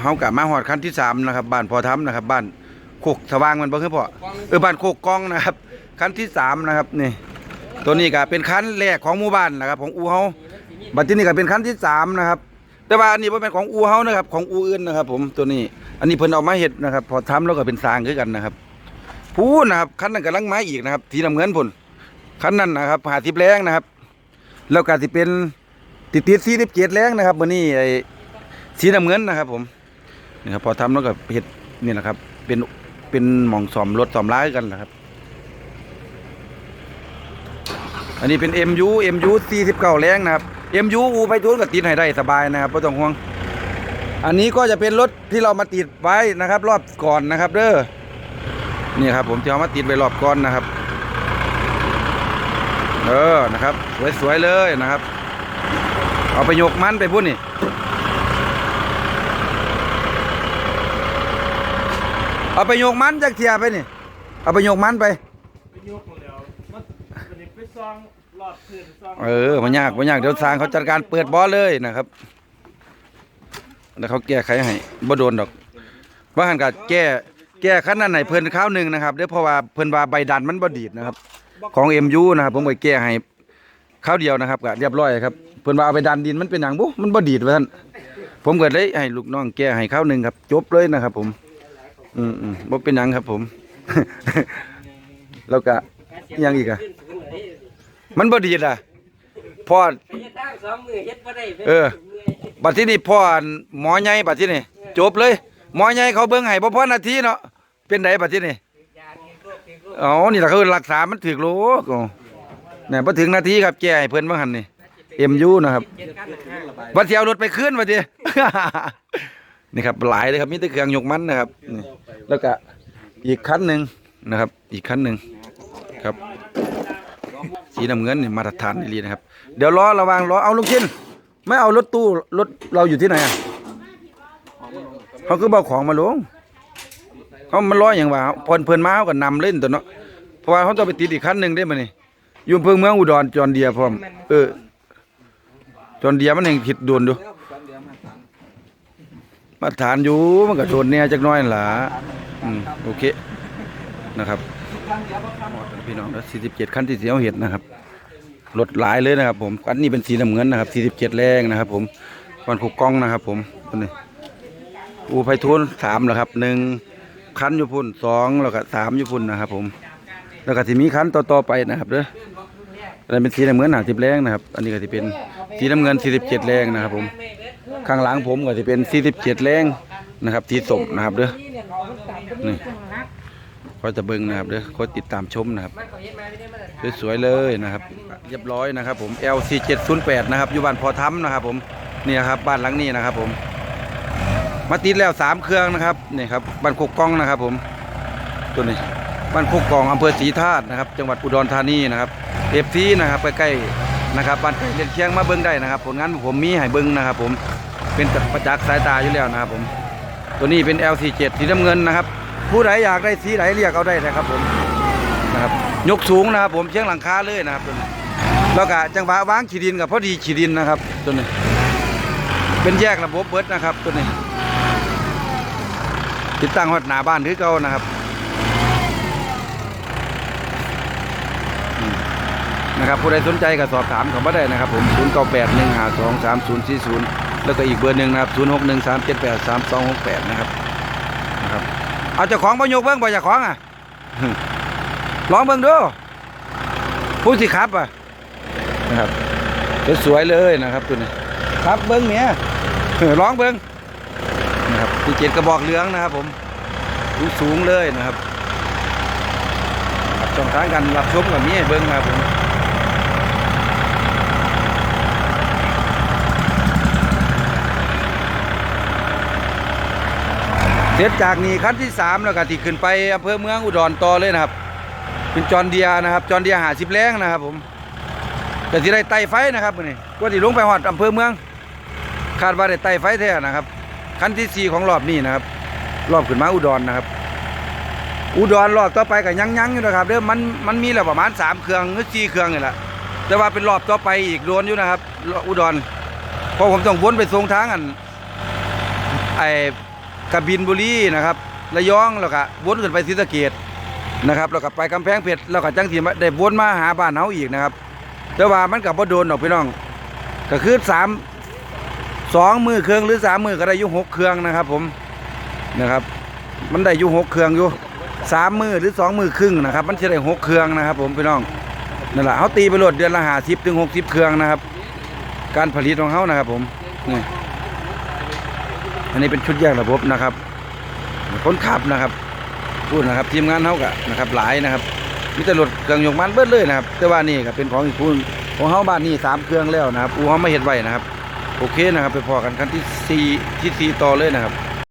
เฮากะมาฮอดคันที่สามนะครับบ้านพอทํนะครับ บ้านโคกสว่างมันบ่คือพ่อเออบ้านโคกกองนะครับคันที่สามนะครับนี่ตัวนี้ก็เป็นคันแรกของหมู่บ้านนะครับ ของอูเฮาบัดที่นี่ก็เป็นคันที่สามนะครับ แต่ว่าอันนี้บ่เป็นของอูเฮานะครับ ของอูอื่นนะครับ ผมตัวนี้ อันนี้เพิ่นเอามาเฮ็ดนะครับ พอทำแล้วก็เป็นสร้างคือกันนะครับพูนนะครับคันนั้นกำลังมาอีกนะครับสีน้ำเงินพุ่นคันนั้นนะครับหาทิพแรงนะครับ แล้วก็สิเป็นติดติดสีสิบเจ็ดแรงนะครับมื้อนี้ไอ้ สีน้ำเงินนะครับ ผมนี่ครับพอทำแล้วก็เฮ็ดนี่แหละครับ เป็นเป็นหม่องซ่อมรถซ่อมล้าคือกันนะครับ อันนี้เป็น MU MU 49แรงนะครับ MU อูไปทุนก็ติดให้ได้สบายนะครับไม่ต้องห่วง อันนี้ก็จะเป็นรถที่เรามาติดไว้นะครับ รอบก่อนนะครับ เด้อนี่ครับ ผมจะเอามาติดไว้รอบก่อนนะครับ เออนะครับ สวยๆเลยนะครับ เอาไปยกมันไปพุ่นนี่ เอาไปยกมันจากเทียไปนี่ เอาไปยกมันไป ไปยกหมดแล้วมันมันนี่ไปซองหลอดพื้นซองเออมันยากมันยากเดี๋ยวทางเขาจัดการเปิดบ่อเลยนะครับ แล้วเขาแก้ไขให้บ่โดนดอก ว่าหันกัแก้แก้ขั้นนั้นไหนเพิ่นข้าวหนึ่งนะครับเดี๋ยวเพราะว่าเพิ่นว่าใบดันมันบ่ดีดนะครับ ของ MU นะครับผมไปแก้ให้ข้าวเดียวนะครับก็เรียบร้อยครับเพิ่นว่าเอาไปดันดินมันเป็นหยังบุมันบ่ดีดว่าซั่นผมก็เลยให้ลูกน้องแก้ให้ข้าวหนึ่งครับ จบเลยนะครับ ผม อืมอืมบ่เป็นหยังครับผม แล้วก็อิหยังอีกอะมันบ่ดีดอะพอเฮ็ดทางสองมือเฮ็ดบ่ได้เออบัดที่นี่พ่ออันหมอใหญ่บัดที่นี่จบเลยหมอใหญ่เขาเบิ่งให้บ่พอนาทีเนาะเป็นไดบัดที่นี่อ๋อนี่ล่ะคือรักษามันถึกโลกอ๋อเนี่ยบ่ถึงนาทีครับแก้ให้เพิ่นบ่หันนี่ MU นะครับบัดเสิเอารถไปคืนบัดนี้ นี่ครับหลายเลยครับมีแต่เครื่องยกมันนะครับนี่แล้วก็อีกคันหนึ่งนะครับ อีกคันหนึ่งครับ สีน้ำเงินนี่มาตรฐานดีนะครับ เดี๋ยวรอระวังรอเอาลูกชิ้นไม่เอารถตู้รถเราอยู่ที่ไหนอะเขาคือเบาของมาลงเขามันร้อยอย่างว่าพอนเพิ่นมาเขาก็นำเล่นตัวเนาะเพราะว่าเขาต้องไปติดอีกคันหนึ่งได้มานี่อยู่เพิ่งเมืองอุดรจอนเดียพร้อมเออจอนเดียมันเองผิดโดนดู มาตรฐานอยู่มันก็โดนเนี่ยจักน้อยนั่นล่ะอืมโอเคนะครับพี่น้องแล้ว47คันที่เสียวเห็ดนะครับรถหลายเลยนะครับ ผมอันนี้เป็นสีน้ำเงินนะครับ47แรงนะครับ ผมวันผูกกล้องนะครับ ผมตัวนี้อูไพทูนสามแล้วครับหนึ่งคันอยู่พุ่นสองแล้วก็สามอยู่พุ่นนะครับ ผม แล้วก็ที่มีคันต่อๆไปนะครับเด้ออันนี้เป็นสีน้ำเงินหนาสิบแรงนะครับ อันนี้ก็จะเป็นสีน้ำเงิน47แรงนะครับ ผม ข้างหลังผมก็จะเป็น47แรงนะครับสีส้มนะครับเด้อนี่ก็จะเบิ่งนะครับเด้อก็ติดตามชมนะครับสวยๆเลยนะครับ เรียบร้อยนะครับผม LC 708 นะครับอยู่บ้านพอทํนะครับ ผมนี่ครับบ้านหลังนี้นะครับ ผมมาติดแล้วสามเครื่องนะครับนี่ครับบ้านโคกกองนะครับ ผมตัวนี้บ้านโคกกองอำเภอศรีธาตุนะครับ จังหวัดอุดรธานีนะครับเอฟซีนะครับใกล้ๆนะครับบ้านใกล้เลียนเคียงมาเบิ้งได้นะครับ ผลงานผมมีให้เบิ้งนะครับ ผม เป็นประจักษ์สายตาอยู่แล้วนะครับผม ตัวนี้เป็น LC 7สีน้ำเงินนะครับ ผู้ใดอยากได้สีไหนเรียกเอาได้นะครับผมนะครับยกสูงนะครับผมเชียงหลังคาเลยนะครับตัวนี้แล้วก็จังหวะวางขีดินกับพอดีขีดินนะครับตัวนี้ เป็นแยกระบบเบิร์ดนะครับตัวนี้ ติดตั้งหอดหน้าบ้านคือเก่านะครับนะครับผู้ใดสนใจก็สอบถามเขามาได้นะครับผม 0 9 8 1 5 2 3 0 4 0 แล้วก็อีกเบอร์หนึ่งนะครับ0 6 1 3 7 8 3 2 6 8นะครับนะครับ เอาเจ้าของประโยคเบิ้งบ่เจ้าของอะลองเบิ่งดูผู้สิครับอะนะครับสวยเลยนะครับตัวนี้ครับเบิ้งเมียเออลองเบิ้งนะครับที่เจ็ดกระบอกเหลืองนะครับ ผมสูงสูงเลยนะครับช่องทางการรับชมกับมีให้เบิ้งนะครับผม เสร็จจากนี้ขั้นที่สามแล้วก็ที่ขึ้นไปอำเภอเมืองอุดรต่อเลยนะครับ เป็นจอนเดียนะครับ จอนเดียหาสิบแรงนะครับผมแต่ที่ได้ไต่ไฟนะครับนี่ก็ที่ลงไปหอดอำเภอเมือง คาดว่าได้ไต่ไฟแท้นะครับคันที่สี่ของรอบนี้นะครับ รอบขึ้นมาอุดรนะครับ อุดรรอบต่อไปก็ยังยังอยู่นะครับเด้อมันมันมีแหล้วประมาณสามเครื่องหรือสี่เครื่องนี่แหละแต่ว่าเป็นรอบต่อไปอีกโดนอยู่นะครับ อุดรเพราะผมต้องวนไปทรงทางอันไอ กระบินบุรีนะครับระยองแล้วก็วนขึ้นไปศรีสะเกษนะครับแล้วก็ไปกำแพงเพชรแล้วก็จังสิมาได้วนมาหาบ้านเฮาอีกนะครับ แต่ว่ามันก็บ่โดนดอกพี่น้องก็คือสามสองมือเครื่องหรือสามมือก็ได้ยู่หกเครื่องนะครับ ผมนะครับ มันได้ยู่หกเครื่องอยู่สามมือหรือสองมือครึ่งนะครับ มันจะได้หกเครื่องนะครับ ผมพี่น้องนั่นแหละเขาตีไปโหลดเดือนละหาสิบถึงหกสิบเครื่องนะครับ การผลิตของเขานะครับ ผมนี่ อันนี้เป็นชุดแยกระบบนะครับคนขับนะครับพูดนะครับทีมงานเขากะนะครับหลายนะครับมีแต่รถเครื่องยกมันเบิดเลยนะครับ แต่ว่านี่ก็เป็นของอีกคู่ของเขาบ้านนี่สามเครื่องแล้วนะครับอูเขาไม่เห็นไว้นะครับ โอเคนะครับ ไปพอกันคันที่สี่ที่สี่ต่อเลยนะครับ